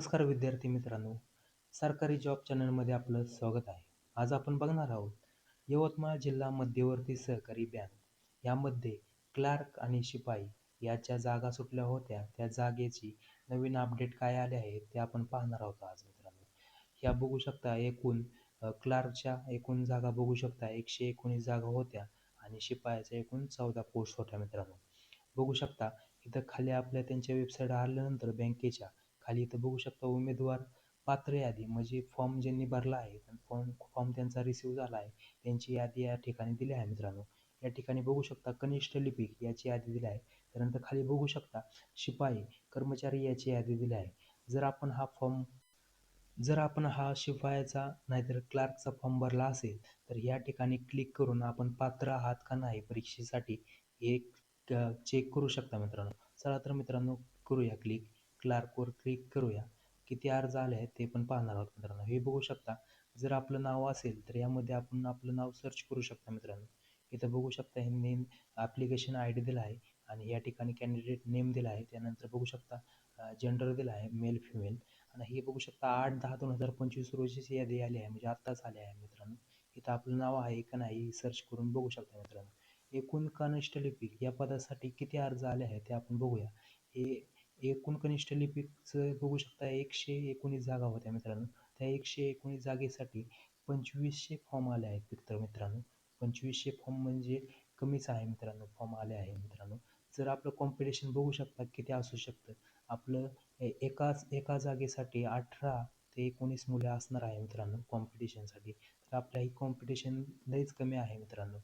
नमस्कार विद्यार्थी मित्रांनो सरकारी जॉब चॅनलमध्ये आपलं स्वागत आहे. आज आपण बघणार आहोत यवतमाळ जिल्हा मध्यवर्ती सहकारी बँक यामध्ये क्लार्क आणि शिपाई याच्या जागा सुटल्या होत्या. त्या जागेची नवीन अपडेट काय आले आहे ते आपण पाहणार आहोत आज मित्रांनो. ह्या बघू शकता एकूण क्लार्कच्या एकूण जागा बघू शकता. एकशे एकोणीस जागा होत्या आणि शिपायाच्या एकूण चौदा पोस्ट होत्या मित्रांनो. बघू शकता इथं खाली आपल्या त्यांच्या वेबसाईट आल्यानंतर बँकेच्या खाली इथं बघू शकता उमेदवार पात्र यादी म्हणजे फॉर्म ज्यांनी भरला आहे फॉर्म फॉर्म त्यांचा रिसिव्ह झाला आहे. त्यांची यादी या ठिकाणी दिली आहे मित्रांनो. या ठिकाणी बघू शकता कनिष्ठ लिपिक याची यादी दिली आहे. त्यानंतर खाली बघू शकता शिपाई कर्मचारी याची यादी दिली आहे. जर आपण हा फॉर्म जर आपण हा शिपायाचा नाहीतर क्लार्कचा फॉर्म भरला असेल तर या ठिकाणी क्लिक करून आपण पात्र आहात का नाही परीक्षेसाठी हे चेक करू शकता मित्रांनो. चला तर मित्रांनो करूया क्लिक क्लार्कवर क्लिक करूया. किती अर्ज आले आहेत ते पण पाहणार आहोत मित्रांनो. हे बघू शकता जर आपलं नाव असेल तर यामध्ये आपण आपलं नाव सर्च करू शकता मित्रांनो. इथं बघू शकता हे नेम ॲप्लिकेशन आय डी दिला आहे आणि या ठिकाणी कॅन्डिडेट नेम दिला आहे. त्यानंतर बघू शकता जेंडर दिला आहे मेल फिमेल आणि हे बघू शकता आठ दहा दोन हजार पंचवीस रोजीची यादी आली आहे. म्हणजे आत्ताच आली आहे मित्रांनो. इथं आपलं नाव आहे का नाही सर्च करून बघू शकता मित्रांनो. एकूण कनिष्ठ लिपिक या पदासाठी किती अर्ज आले आहेत ते आपण बघूया. हे एकूण कनिष्ठ लिपिकचं बघू शकता एकशे एकोणीस जागा होत्या मित्रांनो. त्या एकशे एकोणीस जागेसाठी पंचवीसशे फॉर्म आले आहेत मित्र मित्रांनो. पंचवीसशे फॉर्म म्हणजे कमीच आहे मित्रांनो फॉर्म आले आहे मित्रांनो. जर आपलं कॉम्पिटिशन बघू शकता किती असू शकतं? आपलं एकाच एका जागेसाठी अठरा ते एकोणीस मुले असणार आहे मित्रांनो कॉम्पिटिशनसाठी तर आपल्या ही कॉम्पिटिशन लईच कमी आहे मित्रांनो.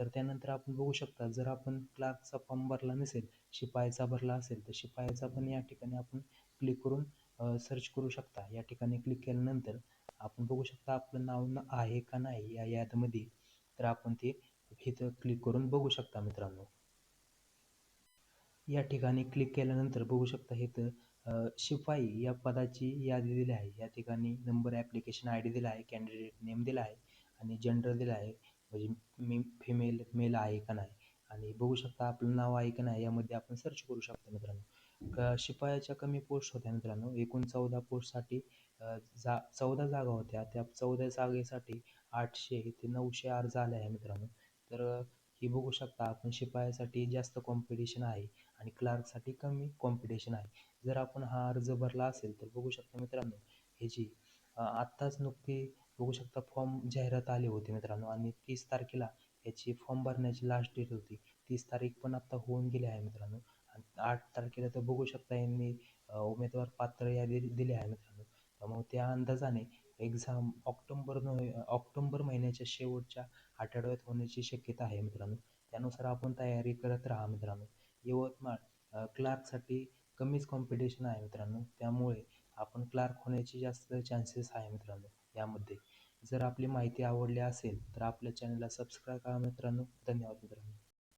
तर त्यानंतर आपण बघू शकता जर आपण क्लार्कचा फॉर्म भरला नसेल शिपायाचा भरला असेल तर शिपायाचा पण या ठिकाणी आपण क्लिक करून सर्च करू शकता. या ठिकाणी क्लिक केल्यानंतर आपण बघू शकता आपलं नाव आहे का नाही या यादीमध्ये. तर आपण ते इथं क्लिक करून बघू शकता मित्रांनो. या ठिकाणी क्लिक केल्यानंतर बघू शकता इथं शिपाई या पदाची यादी दिली आहे. या ठिकाणी नंबर ॲप्लिकेशन आय डी दिला आहे कॅन्डिडेट नेम दिला आहे आणि जेंडर दिला आहे. म्हणजे मी फिमेल मेल आहे का नाही? आणि बघू शकता आपलं नाव आहे का नाही यामध्ये आपण सर्च करू शकतो मित्रांनो. क शिपायाच्या कमी पोस्ट होत्या मित्रांनो. एकूण चौदा पोस्टसाठी जा चौदा जागा होत्या. त्या चौदा जागेसाठी आठशे ते नऊशे अर्ज आले आहे मित्रांनो. तर ही बघू शकता आपण शिपायासाठी जास्त कॉम्पिटिशन आहे आणि क्लार्कसाठी कमी कॉम्पिटिशन आहे. जर आपण हा अर्ज भरला असेल तर बघू शकता मित्रांनो ह्याची आत्ताच नुकती बघू शकता फॉर्म जाहिरात आली होती मित्रांनो. आणि तीस तारखेला याची फॉर्म भरण्याची लास्ट डेट होती. तीस तारीख पण आत्ता होऊन गेली आहे मित्रांनो. आणि आठ तारखेला तर बघू शकता यांनी उमेदवार पात्र यादी दिली आहे मित्रांनो. मग त्या अंदाजाने एक्झाम ऑक्टोंबर नोव्हे ऑक्टोंबर महिन्याच्या शेवटच्या आठवड्यात होण्याची शक्यता आहे मित्रांनो. त्यानुसार आपण तयारी करत राहा मित्रांनो. यवतमाळ क्लार्कसाठी कमीच कॉम्पिटिशन आहे मित्रांनो. त्यामुळे आपण क्लार्क होण्याची जास्त चान्सेस आहे मित्रांनो यामध्ये. जर आपली माहिती आवडली असेल तर आपल्या चॅनलला सबस्क्राईब करा मित्रांनो. धन्यवाद मित्रांनो.